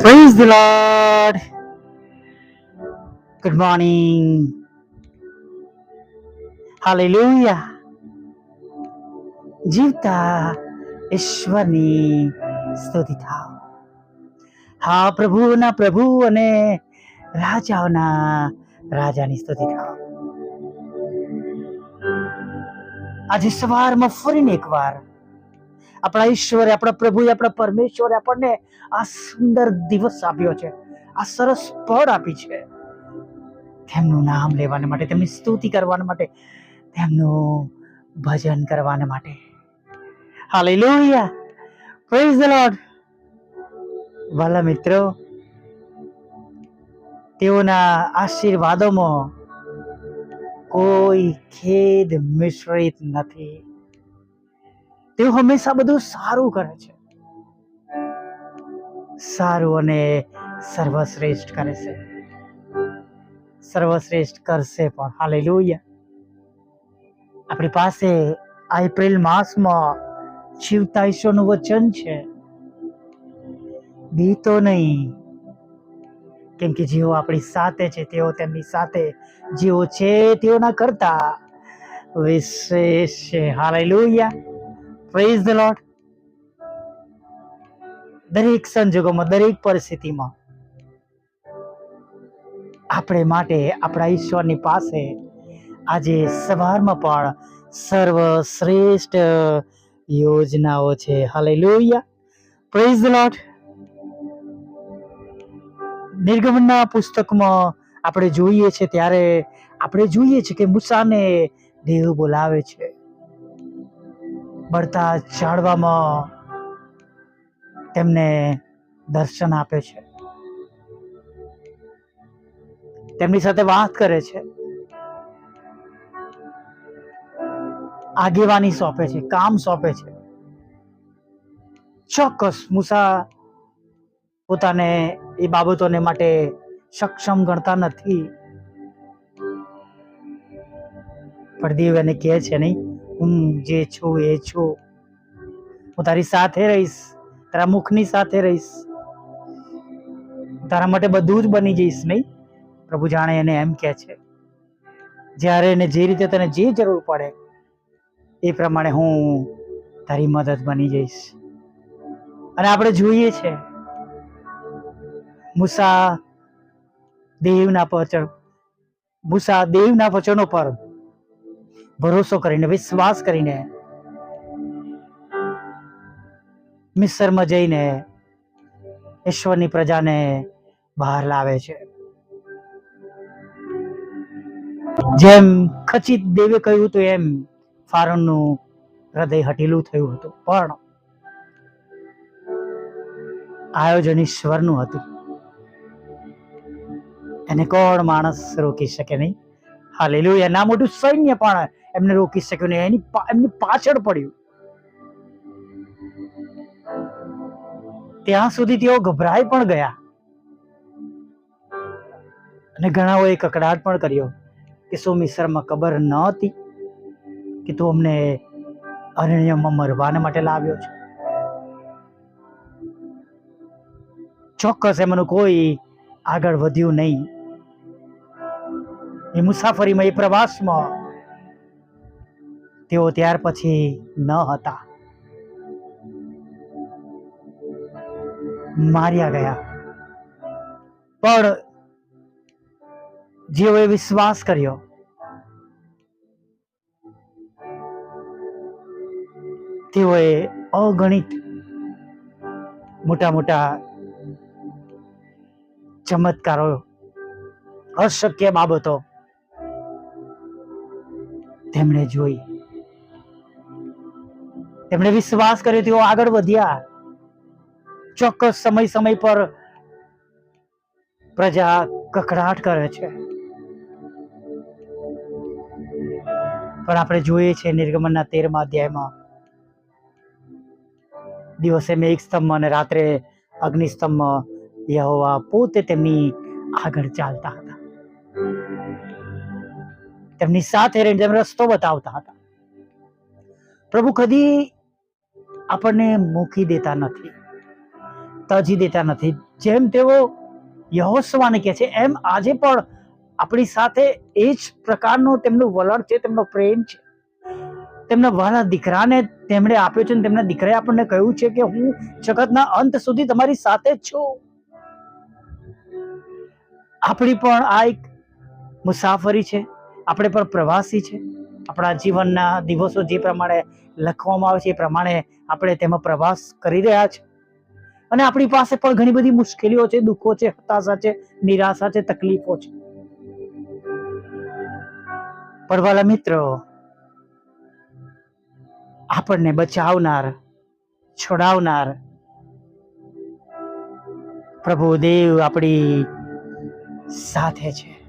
Praise the Lord. Good morning. Hallelujah. જીવતા ઈશ્વરની સ્તુતિ થાવ હા પ્રભુના પ્રભુ અને રાજાઓના રાજાની સ્તુતિ થાવ આજે સવારમાં ફરીને એકવાર આપણા ઈશ્વરે, આપણા પ્રભુએ, આપણા પરમેશ્વરે આપણને આ સુંદર દિવસ આપ્યો છે. આ સરસ પળ આપી છે. તેમનું નામ લેવાને માટે, તેમની સ્તુતિ કરવાને માટે, તેમનું ભજન કરવાના માટે. હાલેલુયા પ્રેઝ ધ લોર્ડ વાલા મિત્રો, તેઓના આશીર્વાદોમાં કોઈ ખેદ મિશ્રિત નથી. તેઓ હંમેશા બધું સારું કરે છે. સારું અને સર્વશ્રેષ્ઠ કરે છે. સર્વશ્રેષ્ઠ કરશે પણ. હાલેલુયા. આપણી પાસે આ એપ્રિલ માસમાં જીવતા વચન છે. બીતો નહીં. કેમ કે જેઓ આપણી સાથે છે, તેઓ તેમની સાથે જેઓ છે, તેઓના કરતા વિશેષ છે. હાલેલુયા. પ્રેઝ ધ લોર્ડ દરેક સંજોગોમાં, દરેક પરિસ્થિતિમાં આપણે માટે, આપણા ઈશ્વરની પાસે આજે સવારમાં પણ સર્વશ્રેષ્ઠ યોજનાઓ છે. હાલેલુયા પ્રેઝ ધ લોર્ડ નિર્ગમનના પુસ્તકમાં આપણે જોઈએ છે, ત્યારે આપણે જોઈએ છે કે મૂસાને દેવ બોલાવે છે. બળતા ઝાડવામાં તેમને દર્શન આપે છે. તેમની સાથે વાત કરે છે. આગેવાની સોંપે છે, કામ સોંપે છે. ચોક્કસ મુસા પોતાને એ બાબતોને માટે સક્ષમ ગણતા નથી. પણ દેવ એને કહે છે નહીં. હું જે છું એ છું. હું તારી સાથે રહીશ, તારા મુખની સાથે રહીશ. તારા માટે બધું જ બની જઈશ, નહીં? પ્રભુ જાણે એને એમ કહે છે. જ્યારે એને જે રીતે તને જે જરૂર પડે, એ પ્રમાણે હું તારી મદદ બની જઈશ. અને આપણે જોઈએ છે, મુસા દેવના પચન મુસા દેવના વચનો પર ભરોસો કરીને, વિશ્વાસ કરીને, મિસરમાં જઈને ઈશ્વરની પ્રજાને બહાર લાવે છે. જેમ ખચિત દેવે કહ્યું હતું એમ ફારણનું હૃદય હટીલું થયું હતું. પણ આયોજન ઈશ્વરનું હતું. એને કોણ માણસ રોકી શકે નહીં? હાલેલું ના મોટું સૈન્ય પણ એમને રોકી શક્યો નહીં. એની એમની પાછળ પડ્યું. ત્યાં સુધી તેઓ ગભરાઈ પણ ગયા. અને ઘણાઓએ કકડાટ પણ કર્યો કે શું મિસરમાં કબર ન હતી કે તું અમને અરણ્યમાં મરવાને માટે લાવ્યો છે? ચોક્કસ એમાંનું કોઈ આગળ વધ્યું નહીં. એ મુસાફરીમાં, એ પ્રવાસમાં તેઓ ત્યાર પછી ન હતા. માર્યા ગયા. પણ જેઓએ વિશ્વાસ કર્યો, તેઓએ અગણિત મોટા મોટા ચમત્કારો, અશક્ય બાબતો તેમણે જોઈ. તેમણે વિશ્વાસ કર્યો તેઓ આગળ વધ્યા. ચોક્કસ સમય સમય પર પ્રજા કકડાટ કરે છે. પણ આપણે જોઈએ છે નિર્ગમનના તેરમા અધ્યાયમાં. દિવસે મેઘ સ્તંભ અને રાત્રે અગ્નિસ્તંભ યહોવા પોતે તેમની આગળ ચાલતા હતા. તેમની સાથે રહીને તેમને રસ્તો બતાવતા હતા. પ્રભુ કદી આપણને મૂકી દેતા નથી, તજી દેતા નથી. જેમ તેઓ યહોસવાને કહે છે, એમ આજે પણ આપણી સાથે એ જ પ્રકારનો તેમનું વલણ છે, તેમનો પ્રેમ છે. તેમના વહાલા દીકરાને તેમણે આપ્યો છે અને તેમના દીકરાએ આપણને કહ્યું છે કે હું જગતના અંત સુધી તમારી સાથે જ છું. આપણી પણ આ એક મુસાફરી છે, આપણે પણ પ્રવાસી છે. આપણા જીવનના દિવસો જે પ્રમાણે લખવામાં આવે છે, એ પ્રમાણે આપણે તેમાં પ્રવાસ કરી રહ્યા છે. અને આપણી પાસે પણ ઘણી બધી મુશ્કેલીઓ છે, દુઃખો છે, હતાશા છે, નિરાશા છે, તકલીફો છે. પરવાલા મિત્રો, આપણને બચાવનાર, છોડાવનાર પ્રભુ દેવ આપણી સાથે છે.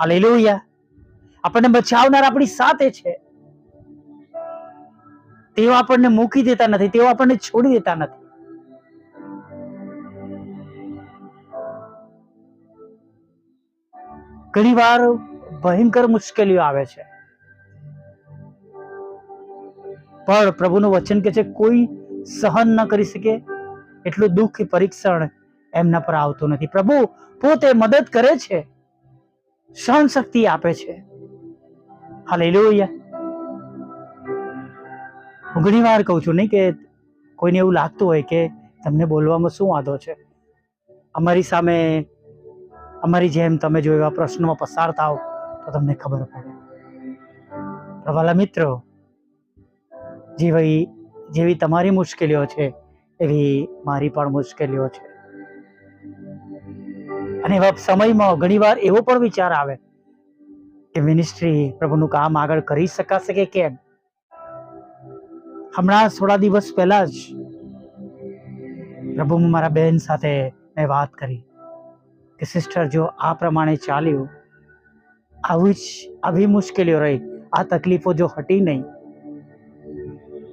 હાલેલુયા. આપણને બચાવનાર આપણી સાથે છે. તેઓ આપણને મૂકી દેતા નથી, તેઓ આપણને છોડી દેતા નથી. ઘણી વાર ભયંકર મુશ્કેલીઓ આવે છે. પણ પ્રભુનું વચન કે છે, કોઈ સહન ન કરી શકે, એટલું દુઃખ પરીક્ષણ એમના પર આવતું નથી. પ્રભુ પોતે મદદ કરે છે. સહન શક્તિ આપે છે. હાલેલુયા. હું ઘણી વાર કહું છું નહીં કે કોઈને એવું લાગતું હોય કે તમને બોલવામાં શું વાંધો છે. અમારી સામે, અમારી જેમ તમે જો એવા પ્રશ્નોમાં પસાર થાવ તો તમને ખબર પડે. પ્રવાલા મિત્રો, જેવી જેવી તમારી મુશ્કેલીઓ છે, એવી મારી પણ મુશ્કેલીઓ છે. અને એવા સમયમાં ઘણીવાર એવો પણ વિચાર આવે કે મિનિસ્ટ્રી પ્રભુનું કામ આગળ કરી શકાશે કે કેમ? હમણાં થોડા દિવસ પહેલા જ પ્રભુ મારા બહેન સાથે મેં વાત કરી કે સિસ્ટર જો આ પ્રમાણે ચાલ્યું, આવી જ, આવી મુશ્કેલીઓ રહી, આ તકલીફો જો હટી નહીં,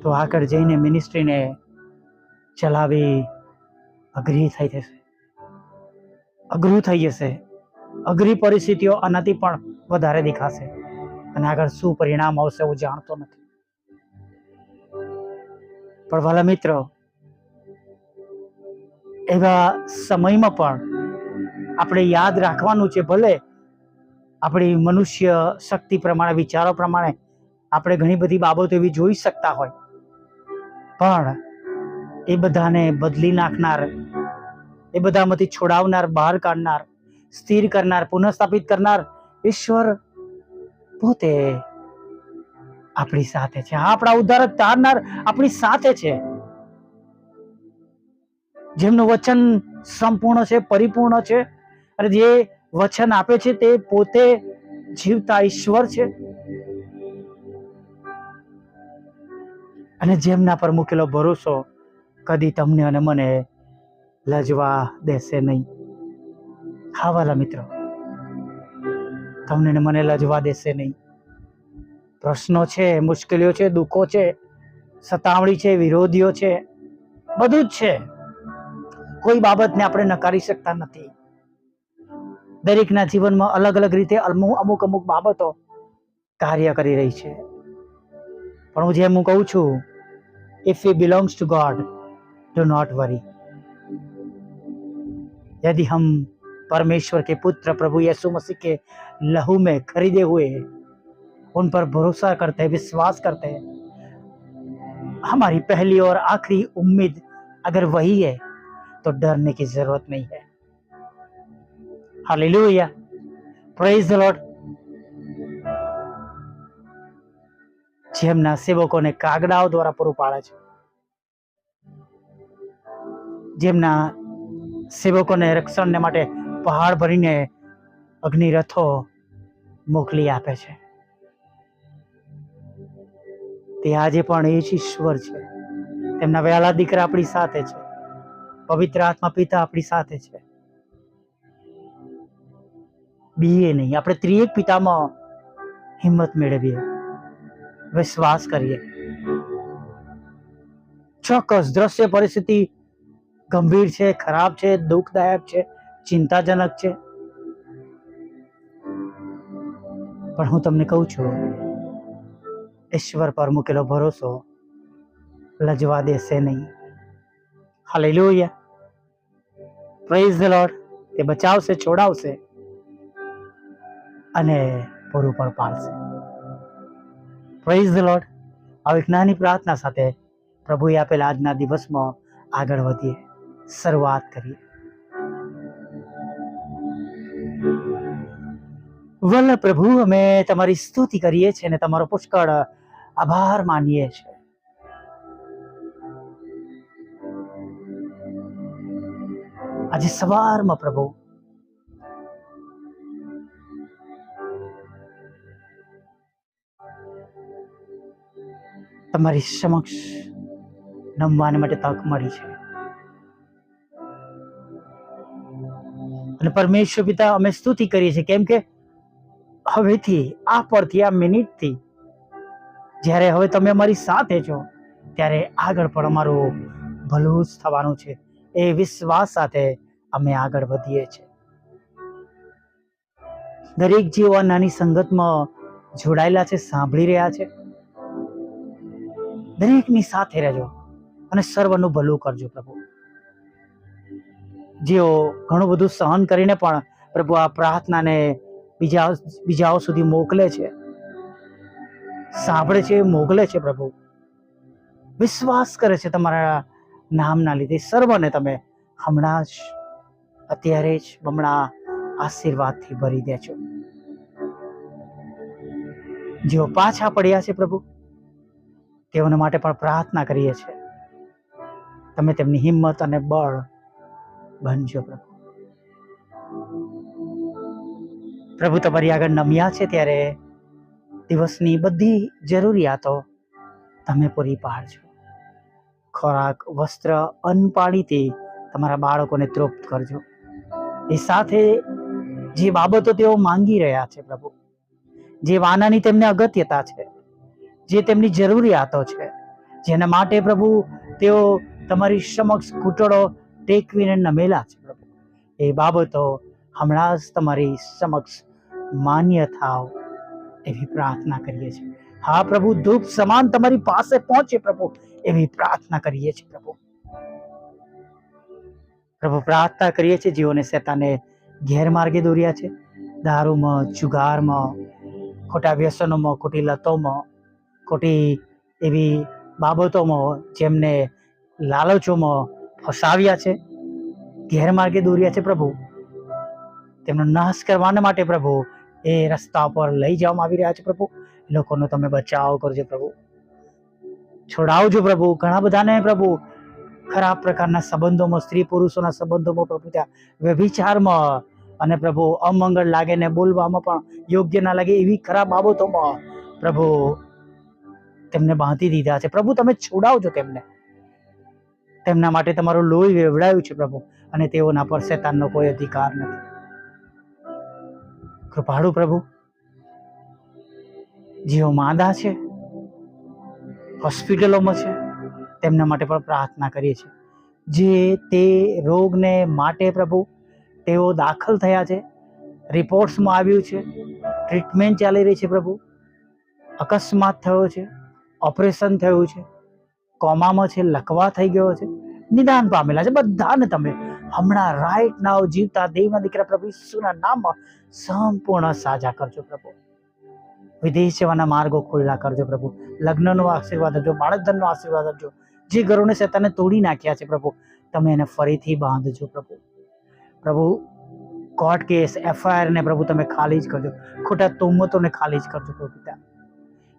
તો આગળ જઈને મિનિસ્ટ્રીને ચલાવી અઘરી થઈ જશે. અઘરું થઈ જશે. અઘરી પરિસ્થિતિઓ આનાથી પણ વધારે દેખાશે. અને આગળ શું પરિણામ આવશે હું જાણતો નથી. પણ વાલા મિત્રો, એવા સમયમાં પણ આપણે યાદ રાખવાનું છે ભલે આપણી મનુષ્ય શક્તિ પ્રમાણે, વિચારો પ્રમાણે આપણે ઘણી બધી બાબતો એવી જોઈ શકતા હોય. પણ એ બધાને બદલી નાખનાર, એ બધામાંથી છોડાવનાર, બહાર કાઢનાર, સ્થિર કરનાર, પુનઃસ્થાપિત કરનાર ઈશ્વર પોતે આપણી સાથે છે. આપણા ઉદ્ધારક તારનાર આપણી સાથે છે. જેમનું વચન સંપૂર્ણ છે, પરિપૂર્ણ છે અને જે વચન આપે છે તે પોતે જીવતા ઈશ્વર છે. અને જેમના પર મૂકેલો ભરોસો કદી તમને અને મને લજવા દેશે નહીં. હા, વાલા મિત્રો. તમને મને લજવા દેશે નહીં. પ્રશ્નો છે મુશ્કેલીઓ છે દુઃખો છે સતાવણી છે વિરોધીઓ છે બધું જ છે કોઈ બાબતને આપણે નકારી શકતા નથી દરેકના જીવનમાં અલગ અલગ રીતે અમુક અમુક અમુક બાબતો કાર્ય કરી રહી છે પણ હું જેમ હું કહું છું if you belongs to God do not worry यदि हम परमेश्वर के पुत्र प्रभु यीशु मसीह के लहू में खरीदे हुए हैं उन पर भरोसा करते हैं विश्वास करते हैं हमारी पहली और आखिरी उम्मीद अगर वही है तो डरने की जरूरत नहीं है हालेलुया प्रेज ધ લોર્ડ જેમના સેવકોને કાગડાઓ દ્વારા પૂરું પાડે છે જેમના સેવકોને રક્ષણને માટે પહાડ ભરીને અગ્નિરથો મોકલી આપે છે તે આજે પણ એ જ ઈશ્વર છે. તેમના વહેલા દીકરા આપણી સાથે છે. પવિત્ર આત્મા પિતા આપણી સાથે છે. બીએ નહીં, આપણે ત્રિએક પિતામાં હિંમત મેળવીએ. વિશ્વાસ કરીએ. ચોક્કસ દ્રશ્ય પરિસ્થિતિ ગંભીર છે, ખરાબ છે, દુઃખદાયક છે, ચિંતાજનક છે. પણ હું તમને કહું છું ઈશ્વર પર મૂકેલો ભરોસો લજવા દેશે નહીં. હાલેલુયા. પ્રેઝ ધ લોર્ડ તે બચાવશે, છોડાવશે અને પૂરું પણ પાડશે. પ્રેઝ ધ લોર્ડ આવી જ્ઞાની પ્રાર્થના સાથે પ્રભુએ આપેલા આજના દિવસમાં આગળ વધીએ. શરૂઆત કરીએ. વલ્લ પ્રભુ, અમે તમારી સ્તુતિ કરીએ છીએ અને તમારો પુષ્કળ આભાર માનીએ છીએ આજે સવારમાં પ્રભુ, તમારી સમક્ષ નમવાને માટે તક મળી છે. અને પરમેશ્વર પિતા, અમે સ્તુતિ કરીએ છીએ, કેમ કે હવેથી, આ પરથી, આ મિનિટથી જ્યારે હવે તમે અમારી સાથે છો, ત્યારે આગળ પણ અમારું ભલું જ થવાનું છે. એ વિશ્વાસ સાથે અમે આગળ વધીએ છીએ. દરેક જીવો નાની સંગતમાં જોડાયેલા છે, સાંભળી રહ્યા છે. દરેકની સાથે રહેજો અને સર્વનું ભલું કરજો પ્રભુ. જેઓ ઘણું બધું સહન કરીને પણ પ્રભુ આ પ્રાર્થનાને બીજા, બીજાઓ સુધી મોકલે છે સાંભળે છે મોકલે છે પ્રભુ. વિશ્વાસ કરે છે તમારા નામના લીધે. સર્વને તમે હમણાં જ, અત્યારે જ બમણા આશીર્વાદથી ભરી દેજો જેઓ પાછા પડ્યા છે પ્રભુ, તેઓના માટે પણ પ્રાર્થના કરીએ છીએ. તમે તેમની હિંમત અને બળ બનજો પ્રભુ. પ્રભુ, તમારી આગળ નમ્યા છે ત્યારે દિવસની બધી જરૂરિયાતો તમે પૂરી પાડજો. ખોરાક, વસ્ત્ર, અન્ન તમારા બાળકોને તૃપ્ત કરજો. એ સાથે જે બાબતો તેઓ માંગી રહ્યા છે પ્રભુ, જે વાનાની તેમને અગત્યતા છે, જે તેમની જરૂરિયાતો છે, જેના માટે પ્રભુ તેઓ તમારી સમક્ષ ઘૂંટડો ટેકવીને નમેલા છે પ્રભુ. એ બાબતો હમણાં જ તમારી સમક્ષ માન્ય થાવ. એવી પ્રાર્થના કરીએ છીએ. હા પ્રભુ ધૂપ સમાન તમારી પાસે પહોંચે પ્રભુ, એવી પ્રાર્થના કરીએ છીએ પ્રભુ. પ્રભુ, પ્રાર્થના કરીએ છીએ જીવોને શેતાને ગેરમાર્ગે દોર્યા છે. દારૂમાં, જુગારમાં, ખોટા વ્યસનોમાં, ખોટી લતોમાં, ખોટી એવી બાબતોમાં જેમને લાલચોમાં ફસાવ્યા છે. ગેરમાર્ગે દોર્યા છે પ્રભુ. તેમનો નાશ કરવાના માટે પ્રભુ એ રસ્તા પર લઈ જવામાં આવી રહ્યા છે પ્રભુ. લોકોનો તમે બચાવ કરજો પ્રભુ. છોડાવજો પ્રભુ. ઘણા બધાને પ્રભુ, ખરાબ પ્રકારના સંબંધોમાં, સ્ત્રી પુરુષોના સંબંધોમાં પ્રભુ ત્યાં વ્યભિચારમાં અને પ્રભુ અમંગળ લાગે ને બોલવામાં પણ યોગ્ય ના લાગે એવી ખરાબ બાબતોમાં પ્રભુ તેમને બાંધી દીધા છે. પ્રભુ, તમે છોડાવજો તેમને. તેમના માટે તમારું લોહી વેવડાયું છે પ્રભુ અને તેઓના પર શેતાનનો કોઈ અધિકાર નથી. કૃપાળુ પ્રભુ. જેઓ માદા છે, હોસ્પિટલોમાં છે, તેમના માટે પણ પ્રાર્થના કરીએ છીએ. જે તે રોગને માટે પ્રભુ, તેઓ દાખલ થયા છે, રિપોર્ટ્સમાં આવ્યું છે, ટ્રીટમેન્ટ ચાલી રહી છે પ્રભુ. અકસ્માત થયો છે, ઓપરેશન થયું છે, કોમામાં છે, લકવા થઈ ગયો છે, નિદાન પામેલા છે, બધાને તમે હમણાં રાઈટ નાવ જીવતા દેવના દીકરા પ્રભુ ઈસુના નામમાં સંપૂર્ણ સાજા કરજો પ્રભુ. વિદેશ સેવાના માર્ગો ખુલ્લા કરજો પ્રભુ. લગ્નનો આશીર્વાદ આપજો, બાળકધનનો આશીર્વાદ આપજો. જે ઘરોને શેતાને તોડી નાખ્યા છે પ્રભુ, તમે એને ફરીથી બાંધજો પ્રભુ. પ્રભુ કોર્ટ કેસ એફઆઈઆર ને પ્રભુ તમે ખાલી જ કરજો. ખોટા તોમતોને ખાલી જ કરજો પ્રભુ પિતા.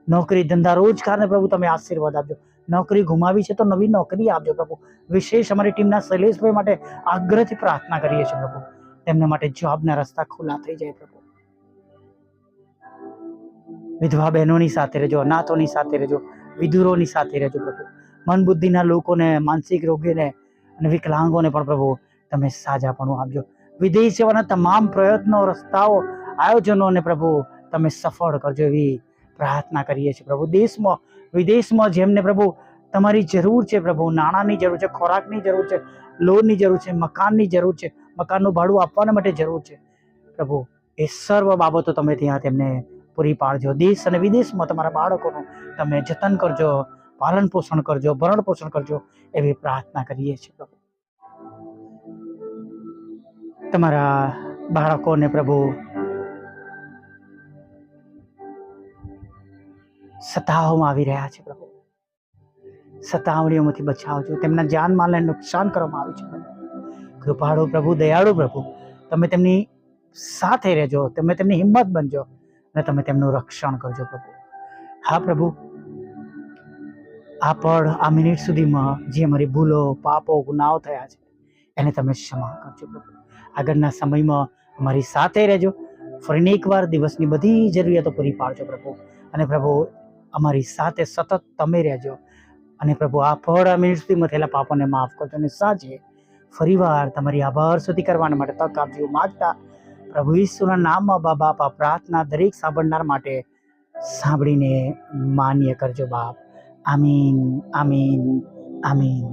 નોકરી ધંધા રોજગારને પ્રભુ તમે આશીર્વાદ આપજો. નોકરી ગુમાવી છે તો નવી નોકરી આપજો પ્રભુ. વિશેષ અમારી ટીમના શૈલેષભાઈ માટે આગ્રહથી પ્રાર્થના કરીએ છીએ પ્રભુ. તેમના માટે જોબના રસ્તા ખુલ્લા થઈ જાય પ્રભુ. વિધવા બહેનોની સાથે રહેજો, અનાથોની સાથે રહેજો, વિધુરોની સાથે રહેજો પ્રભુ. મન બુદ્ધિના લોકોને, માનસિક રોગીને અને વિકલાંગોને પણ પ્રભુ તમે સાજાપણું આપજો. વિદેશ સેવાના તમામ પ્રયત્નો, રસ્તાઓ, આયોજનોને પ્રભુ તમે સફળ કરજો એવી પ્રાર્થના કરીએ છીએ પ્રભુ. દેશમાં, વિદેશમાં જેમને પ્રભુ તમારી જરૂર છે પ્રભુ, નાણાંની જરૂર છે, ખોરાકની જરૂર છે, લોનની જરૂર છે, મકાનની જરૂર છે મકાનનું ભાડું આપવાના માટે જરૂર છે. પ્રભુ, એ સર્વ બાબતો તમે ત્યાં તેમને પૂરી પાડજો. દેશ અને વિદેશમાં તમારા બાળકોનું તમે જતન કરજો, પાલન પોષણ કરજો, ભરણ પોષણ કરજો એવી પ્રાર્થના કરીએ છીએ પ્રભુ. તમારા બાળકોને પ્રભુ સતાવવામાં આવી રહ્યા છે પ્રભુ. સતાવણીઓમાંથી બચાવજો. તેમના જાનમાલને નુકસાન કરવામાં આવ્યું છે કૃપાળુ પ્રભુ, દયાળુ પ્રભુ. તમે તેમની સાથે રહેજો, તમે તેમની હિંમત બનજો અને તમે તેમનું રક્ષણ કરજો પ્રભુ. હા પ્રભુ, આ પળ, આ મિનિટ સુધીમાં જે અમારી ભૂલો, પાપો, ગુનાઓ થયા છે, એને તમે ક્ષમા કરજો પ્રભુ. આગળના સમયમાં અમારી સાથે રહેજો, ફરીને એકવાર દિવસની બધી જરૂરિયાતો પૂરી પાડજો પ્રભુ. અને પ્રભુ, અમારી સાથે સતત તમે રહેજો. અને પ્રભુ, આ પળ, આ મિનિટ સુધીમાં થયેલા પાપોને માફ કરજો અને સાંજે ફરીવાર તમારી આભાર સુધી કરવાના માટે તક આપજો. માગતા પ્રભુ ઈસુના નામમાં બા બાપ આ પ્રાર્થના દરેક સાંભળનાર માટે સાંભળીને માન્ય કરજો બાપ. આમીન આમીન આમીન.